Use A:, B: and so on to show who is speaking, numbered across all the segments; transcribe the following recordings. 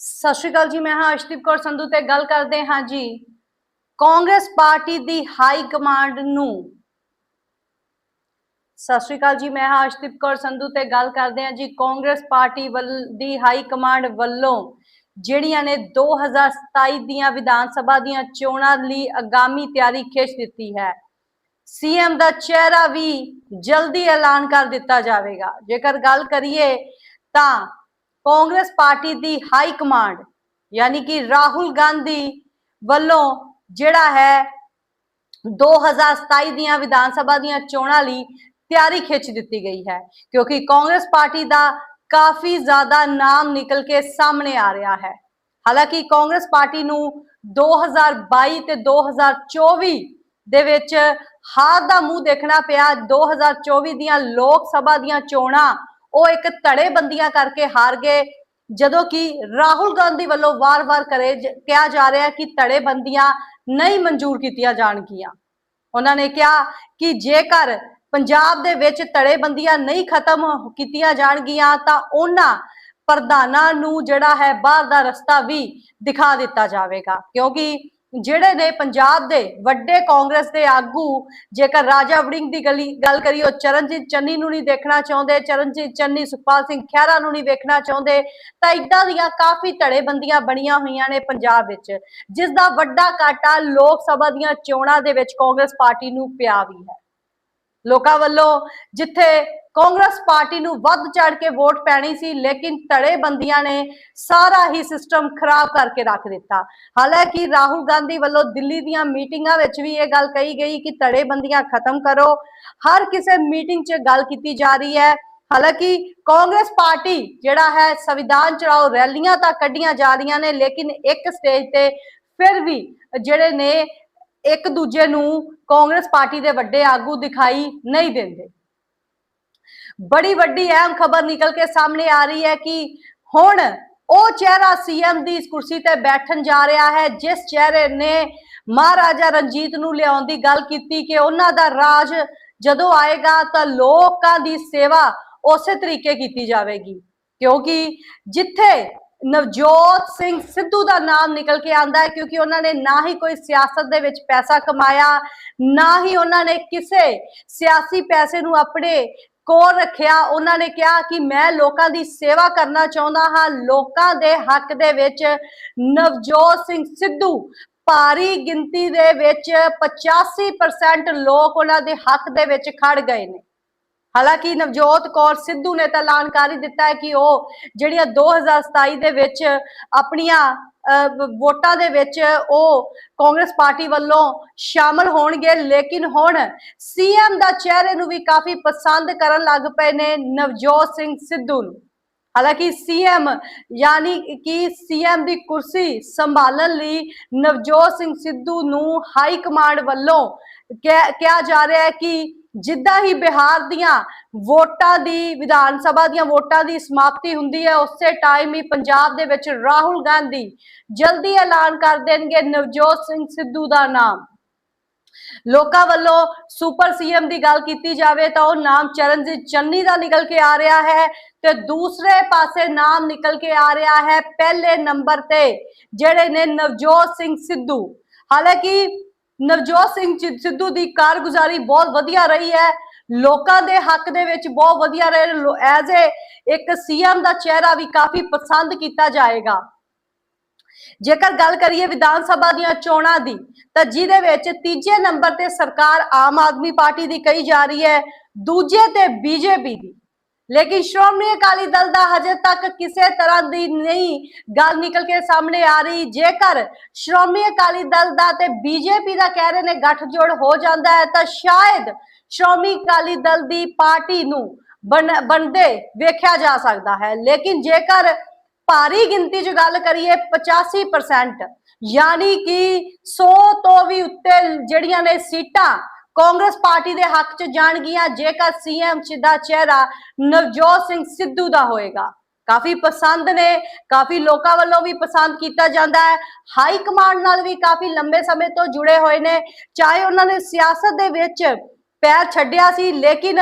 A: ਸਤਿ ਸ਼੍ਰੀ ਅਕਾਲ ਜੀ, ਮੈਂ ਹਾਂ ਅਸ਼ਦੀਪ ਕੌਰ ਸੰਧੂ ਤੇ ਗੱਲ ਕਰਦੇ ਹਾਂ ਜੀ। ਕਾਂਗਰਸ ਪਾਰਟੀ ਦੀ ਹਾਈ ਕਮਾਂਡ ਨੂੰ। ਸਤਿ ਸ਼੍ਰੀ ਅਕਾਲ ਜੀ, ਮੈਂ ਹਾਂ ਅਸ਼ਦੀਪ ਕੌਰ ਸੰਧੂ ਤੇ ਗੱਲ ਕਰਦੇ ਹਾਂ ਜੀ, ਕਾਂਗਰਸ ਪਾਰਟੀ ਦੀ ਹਾਈ ਕਮਾਂਡ ਵੱਲੋਂ ਜਿਹੜੀਆਂ ਨੇ 2027 ਦੀਆਂ ਵਿਧਾਨ ਸਭਾ ਦੀਆਂ ਚੋਣਾਂ ਲਈ ਆਗਾਮੀ ਤਿਆਰੀ ਖਿੱਚ ਦਿੱਤੀ ਹੈ। ਸੀਐਮ ਦਾ ਚਿਹਰਾ ਵੀ ਜਲਦੀ ਐਲਾਨ ਕਰ ਦਿੱਤਾ ਜਾਵੇਗਾ। ਜੇਕਰ ਗੱਲ ਕਰੀਏ ਤਾਂ ਕਾਂਗਰਸ ਪਾਰਟੀ ਦੀ ਹਾਈ ਕਮਾਂਡ, ਯਾਨੀ ਕਿ ਰਾਹੁਲ ਗਾਂਧੀ ਵੱਲੋਂ ਜਿਹੜਾ ਹੈ 2027 ਦੀਆਂ ਵਿਧਾਨ ਸਭਾ ਦੀਆਂ ਚੋਣਾਂ ਲਈ ਤਿਆਰੀ ਖਿੱਚ ਦਿੱਤੀ ਗਈ ਹੈ, ਕਿਉਂਕਿ ਕਾਂਗਰਸ ਪਾਰਟੀ ਦਾ ਕਾਫੀ ਜ਼ਿਆਦਾ ਨਾਮ ਨਿਕਲ ਕੇ ਸਾਹਮਣੇ ਆ ਰਿਹਾ ਹੈ। ਹਾਲਾਂਕਿ ਕਾਂਗਰਸ ਪਾਰਟੀ ਨੂੰ 2022 ਤੇ 2024 ਦੇ ਵਿੱਚ ਹਾਰ ਦਾ ਮੂੰਹ ਦੇਖਣਾ ਪਿਆ 2024 ਦੀਆਂ ਲੋਕ ਸਭਾ ਦੀਆਂ ਚੋਣਾਂ ਉਹ ਇੱਕ ਧੜੇ ਬੰਦੀਆਂ ਕਰਕੇ ਹਾਰ ਗਏ, ਜਦੋਂ ਕਿ ਰਾਹੁਲ ਗਾਂਧੀ ਵੱਲੋਂ ਵਾਰ-ਵਾਰ ਕਰੇ ਕਿਹਾ ਜਾ ਰਿਹਾ ਕਿ ਧੜੇਬੰਦੀਆਂ ਨਹੀਂ ਮਨਜ਼ੂਰ ਕੀਤੀਆਂ ਜਾਣਗੀਆਂ। ਉਹਨਾਂ ਨੇ ਕਿਹਾ ਕਿ ਜੇਕਰ ਪੰਜਾਬ ਦੇ ਵਿੱਚ ਧੜੇਬੰਦੀਆਂ ਨਹੀਂ ਖਤਮ ਕੀਤੀਆਂ ਜਾਣਗੀਆਂ, ਤਾਂ ਉਹਨਾਂ ਪ੍ਰਧਾਨਾਂ ਨੂੰ ਜਿਹੜਾ ਹੈ ਬਾਹਰ ਦਾ ਰਸਤਾ ਵੀ ਦਿਖਾ ਦਿੱਤਾ ਜਾਵੇਗਾ। ਕਿਉਂਕਿ ਜਿਹੜੇ ਨੇ ਪੰਜਾਬ ਦੇ ਵੱਡੇ ਕਾਂਗਰਸ ਦੇ ਆਗੂ, ਜੇਕਰ ਰਾਜਾ ਵੜਿੰਗ ਦੀ ਗਲੀ ਗੱਲ ਕਰੀਏ, ਉਹ ਚਰਨਜੀਤ ਚੰਨੀ ਨੂੰ ਨਹੀਂ ਦੇਖਣਾ ਚਾਹੁੰਦੇ, ਚਰਨਜੀਤ ਚੰਨੀ, ਸੁਖਪਾਲ ਸਿੰਘ ਖਹਿਰਾ ਨੂੰ ਨਹੀਂ ਵੇਖਣਾ ਚਾਹੁੰਦੇ, ਤਾਂ ਇਦਾਂ ਦੀਆਂ ਕਾਫੀ ਧੜੇਬੰਦੀਆਂ ਬਣੀਆਂ ਹੋਈਆਂ ਨੇ ਪੰਜਾਬ ਵਿੱਚ, ਜਿਸ ਦਾ ਵੱਡਾ ਘਾਟਾ ਲੋਕ ਸਭਾ ਦੀਆਂ ਚੋਣਾਂ ਦੇ ਵਿੱਚ ਕਾਂਗਰਸ ਪਾਰਟੀ ਨੂੰ ਪਿਆ ਵੀ ਹੈ। ਲੋਕਾਂ ਵੱਲੋਂ ਜਿੱਥੇ ਕਾਂਗਰਸ ਪਾਰਟੀ ਨੂੰ ਵੱਧ ਚੜ ਕੇ ਵੋਟ ਪੈਣੀ ਸੀ, ਲੇਕਿਨ ਧੜੇਬੰਦੀਆਂ ਨੇ ਸਾਰਾ ਹੀ ਸਿਸਟਮ ਖਰਾਬ ਕਰਕੇ ਰੱਖ ਦਿੱਤਾ। ਹਾਲਾਂਕਿ ਰਾਹੁਲ ਗਾਂਧੀ ਵੱਲੋਂ ਦਿੱਲੀ ਦੀਆਂ ਮੀਟਿੰਗਾਂ ਵਿੱਚ ਵੀ ਇਹ ਗੱਲ ਕਹੀ ਗਈ ਕਿ ਧੜੇਬੰਦੀਆਂ ਖਤਮ ਕਰੋ। ਹਰ ਕਿਸੇ ਮੀਟਿੰਗ 'ਚ ਗੱਲ ਕੀਤੀ ਜਾ ਰਹੀ ਹੈ। ਹਾਲਾਂਕਿ ਕਾਂਗਰਸ ਪਾਰਟੀ ਜਿਹੜਾ ਹੈ, ਸੰਵਿਧਾਨ ਚੜਾਓ ਰੈਲੀਆਂ ਤਾਂ ਕੱਢੀਆਂ ਜਾ ਰਹੀਆਂ ਨੇ, ਲੇਕਿਨ ਇੱਕ ਸਟੇਜ ਤੇ ਫਿਰ ਵੀ ਜਿਹੜੇ ਨੇ ਇੱਕ ਦੂਜੇ ਨੂੰ ਕਾਂਗਰਸ ਪਾਰਟੀ ਦੇ ਵੱਡੇ ਆਗੂ ਦਿਖਾਈ ਨਹੀਂ ਦਿੰਦੇ। ਬੜੀ ਵੱਡੀ ਅਹਿਮ ਖਬਰ ਨਿਕਲ ਕੇ ਸਾਹਮਣੇ ਆ ਰਹੀ ਹੈ ਕਿ ਹੁਣ ਉਹ ਚਿਹਰਾ ਸੀਐਮ ਦੀ ਇਸ ਕੁਰਸੀ ਤੇ ਬੈਠਣ ਜਾ ਰਿਹਾ ਹੈ, ਜਿਸ ਚਿਹਰੇ ਨੇ ਮਹਾਰਾਜਾ ਰਣਜੀਤ ਨੂੰ ਲਿਆਉਣ ਦੀ ਗੱਲ ਕੀਤੀ ਕਿ ਉਹਨਾਂ ਦਾ ਰਾਜ ਜਦੋਂ ਆਏਗਾ ਤਾਂ ਲੋਕਾਂ ਦੀ ਸੇਵਾ ਉਸੇ ਤਰੀਕੇ ਕੀਤੀ ਜਾਵੇਗੀ। ਕਿਉਂਕਿ ਜਿੱਥੇ ਨਵਜੋਤ ਸਿੰਘ ਸਿੱਧੂ ਦਾ ਨਾਮ ਨਿਕਲ ਕੇ ਆਂਦਾ ਹੈ, ਕਿਉਂਕਿ ਉਹਨਾਂ ਨੇ ਨਾ ਹੀ ਕੋਈ ਸਿਆਸਤ ਦੇ ਵਿੱਚ ਪੈਸਾ ਕਮਾਇਆ, ਨਾ ਹੀ ਉਹਨਾਂ ਨੇ ਕਿਸੇ ਸਿਆਸੀ ਪੈਸੇ ਨੂੰ ਆਪਣੇ ਕੋਰ ਰੱਖਿਆ, ਉਹਨਾਂ ਨੇ ਕਿਹਾ ਕਿ ਮੈਂ ਲੋਕਾਂ ਦੀ ਸੇਵਾ ਕਰਨਾ ਚਾਹੁੰਦਾ ਹਾਂ। ਲੋਕਾਂ ਦੇ ਹੱਕ ਦੇ ਵਿੱਚ ਨਵਜੋਤ ਸਿੰਘ ਸਿੱਧੂ ਭਾਰੀ ਗਿਣਤੀ ਦੇ ਵਿੱਚ 85% ਲੋਕ ਉਹਨਾਂ ਦੇ ਹੱਕ ਦੇ ਵਿੱਚ ਖੜ ਗਏ ਨੇ। ਹਾਲਾਂਕਿ ਨਵਜੋਤ ਕੌਰ ਸਿੱਧੂ ਨੇ ਤਾਂ ਐਲਾਨ ਕਰ ਹੀ ਦਿੱਤਾ ਹੈ ਕਿ ਉਹ ਜਿਹੜੀਆਂ 2027 ਦੇ ਵਿੱਚ ਆਪਣੀਆਂ ਵੋਟਾਂ ਦੇ ਵਿੱਚ ਉਹ ਕਾਂਗਰਸ ਪਾਰਟੀ ਵੱਲੋਂ ਸ਼ਾਮਲ ਹੋਣਗੇ, ਲੇਕਿਨ ਹੁਣ ਸੀਐਮ ਦਾ ਚਿਹਰੇ ਨੂੰ ਵੀ ਕਾਫੀ ਪਸੰਦ ਕਰਨ ਲੱਗ ਪਏ ਨੇ ਨਵਜੋਤ ਸਿੰਘ ਸਿੱਧੂ ਨੂੰ। ਹਾਲਾਂਕਿ ਸੀਐਮ ਯਾਨੀ ਕਿ ਸੀਐਮ ਦੀ ਕੁਰਸੀ ਸੰਭਾਲਣ ਲਈ ਨਵਜੋਤ ਸਿੰਘ ਸਿੱਧੂ ਨੂੰ ਹਾਈ ਕਮਾਂਡ ਵੱਲੋਂ ਕਿਹਾ ਕਿਹਾ ਜਾ ਰਿਹਾ ਹੈ ਕਿ ਜਿੱਦਾਂ ਹੀ ਬਿਹਾਰ ਦੀਆਂ ਵੋਟਾਂ ਦੀ, ਵਿਧਾਨ ਸਭਾ ਦੀਆਂ ਵੋਟਾਂ ਦੀ ਸਮਾਪਤੀ ਹੁੰਦੀ ਹੈ, ਉਸੇ ਟਾਈਮ ਹੀ ਪੰਜਾਬ ਦੇ ਵਿੱਚ ਰਾਹੁਲ ਗਾਂਧੀ ਜਲਦੀ ਐਲਾਨ ਕਰ ਦੇਣਗੇ ਨਵਜੋਤ ਸਿੰਘ ਸਿੱਧੂ ਦਾ ਨਾਮ। ਲੋਕਾਂ ਵੱਲੋਂ ਸੁਪਰ ਸੀਐਮ ਦੀ ਗੱਲ ਕੀਤੀ ਜਾਵੇ ਤਾਂ ਉਹ ਨਾਮ ਚਰਨਜੀਤ ਚੰਨੀ ਦਾ ਨਿਕਲ ਕੇ ਆ ਰਿਹਾ ਹੈ ਤੇ ਦੂਸਰੇ ਪਾਸੇ ਨਾਮ ਨਿਕਲ ਕੇ ਆ ਰਿਹਾ ਹੈ ਪਹਿਲੇ ਨੰਬਰ ਤੇ, ਜਿਹੜੇ ਨੇ ਨਵਜੋਤ ਸਿੰਘ ਸਿੱਧੂ। ਹਾਲਾਂਕਿ ਨਵਜੋਤ ਸਿੰਘ ਸਿੱਧੂ ਦੀ ਕਾਰਗੁਜ਼ਾਰੀ ਬਹੁਤ ਵਧੀਆ ਰਹੀ ਹੈ। ਲੋਕਾਂ ਦੇ ਹੱਕ ਦੇ ਵਿੱਚ ਬਹੁਤ ਵਧੀਆ ਰਹੇ। ਐਜ਼ ਏ ਇੱਕ ਸੀਐਮ ਦਾ ਚਿਹਰਾ ਵੀ ਕਾਫੀ ਪਸੰਦ ਕੀਤਾ ਜਾਏਗਾ। ਜੇਕਰ ਗੱਲ ਕਰੀਏ ਵਿਧਾਨ ਸਭਾ ਦੀਆਂ ਚੋਣਾਂ ਦੀ, ਤਾਂ ਜਿਹਦੇ ਵਿੱਚ ਤੀਜੇ ਨੰਬਰ ਤੇ ਸਰਕਾਰ ਆਮ ਆਦਮੀ ਪਾਰਟੀ ਦੀ ਕਹੀ ਜਾ ਰਹੀ ਹੈ। ਦੂਜੇ ਤੇ ਬੀਜੇਪੀ ਦੀ। ਲੇਕਿਨ ਸ਼੍ਰੋਮਣੀ ਅਕਾਲੀ ਦਲ ਦਾ ਹਜੇ ਤੱਕ ਕਿਸੇ ਤਰ੍ਹਾਂ ਦੀ ਨਹੀਂ ਗੱਲ ਨਿਕਲ ਕੇ ਸਾਹਮਣੇ ਆ ਰਹੀ। ਜੇਕਰ ਸ਼੍ਰੋਮਣੀ ਅਕਾਲੀ ਦਲ ਦਾ ਤੇ ਬੀਜੇਪੀ ਦਾ ਕਹਿ ਰਹੇ ਨੇ ਗੱਠਜੋੜ ਹੋ ਜਾਂਦਾ ਹੈ, ਤਾਂ ਸ਼ਾਇਦ ਸ਼੍ਰੋਮਣੀ ਅਕਾਲੀ ਦਲ ਦੀ ਪਾਰਟੀ ਨੂੰ ਬਣ- ਬਣਦੇ ਵੇਖਿਆ ਜਾ ਸਕਦਾ ਹੈ। ਲੇਕਿਨ ਜੇਕਰ ਭਾਰੀ ਗਿਣਤੀ 'ਚ ਗੱਲ ਕਰੀਏ 85% ਯਾਨੀ ਕਿ 100 ਤੋਂ ਵੀ ਉੱਤੇ ਜਿਹੜੀਆਂ ਨੇ ਸੀਟਾਂ ਕਾਂਗਰਸ ਪਾਰਟੀ ਦੇ ਹੱਕ 'ਚ ਜਾਣਗੀਆਂ, ਜੇਕਰ ਸੀਐਮ ਸਿੱਧਾ ਚਿਹਰਾ ਨਵਜੋਤ ਸਿੰਘ ਸਿੱਧੂ ਦਾ ਹੋਏਗਾ। ਕਾਫੀ ਪਸੰਦ ਨੇ, ਕਾਫੀ ਲੋਕਾਂ ਵੱਲੋਂ ਵੀ ਪਸੰਦ ਕੀਤਾ ਜਾਂਦਾ ਹੈ। ਹਾਈ ਕਮਾਂਡ ਨਾਲ ਵੀ ਕਾਫੀ ਲੰਬੇ ਸਮੇਂ ਤੋਂ ਜੁੜੇ ਹੋਏ ਨੇ। ਚਾਹੇ ਉਹਨਾਂ ਨੇ ਸਿਆਸਤ ਦੇ ਵਿੱਚ ਪੈਰ ਛੱਡਿਆ ਸੀ, ਲੇਕਿਨ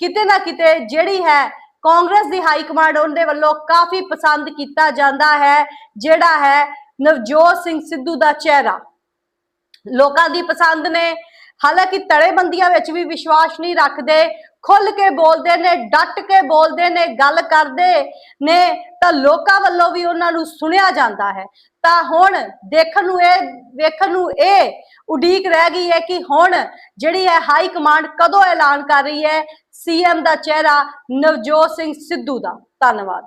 A: ਕਿਤੇ ਨਾ ਕਿਤੇ ਜਿਹੜੀ ਹੈ ਕਾਂਗਰਸ ਦੀ ਹਾਈ ਕਮਾਂਡ, ਉਹਦੇ ਵੱਲੋਂ ਕਾਫੀ ਪਸੰਦ ਕੀਤਾ ਜਾਂਦਾ ਹੈ, ਜਿਹੜਾ ਹੈ ਨਵਜੋਤ ਸਿੰਘ ਸਿੱਧੂ ਦਾ ਚਿਹਰਾ। ਲੋਕਾਂ ਦੀ ਪਸੰਦ ਨੇ ਹਾਲਾਂਕਿ ਤੜੇਬੰਦੀਆਂ ਵਿੱਚ ਵੀ ਵਿਸ਼ਵਾਸ ਨਹੀਂ ਰੱਖਦੇ ਖੁੱਲ ਕੇ ਬੋਲਦੇ ਨੇ, ਡਟ ਕੇ ਬੋਲਦੇ ਨੇ, ਗੱਲ ਕਰਦੇ ਨੇ, ਤਾਂ ਲੋਕਾਂ ਵੱਲੋਂ ਵੀ ਉਹਨਾਂ ਨੂੰ ਸੁਣਿਆ ਜਾਂਦਾ ਹੈ। ਤਾਂ ਹੁਣ ਦੇਖਣ ਨੂੰ ਇਹ, ਵੇਖਣ ਨੂੰ ਇਹ ਉਡੀਕ ਰਹਿ ਗਈ ਹੈ ਕਿ ਹੁਣ ਜਿਹੜੀ ਹੈ ਹਾਈ ਕਮਾਂਡ ਕਦੋਂ ਐਲਾਨ ਕਰ ਰਹੀ ਹੈ ਸੀਐਮ ਦਾ ਚਿਹਰਾ ਨਵਜੋਤ ਸਿੰਘ ਸਿੱਧੂ ਦਾ। ਧੰਨਵਾਦ।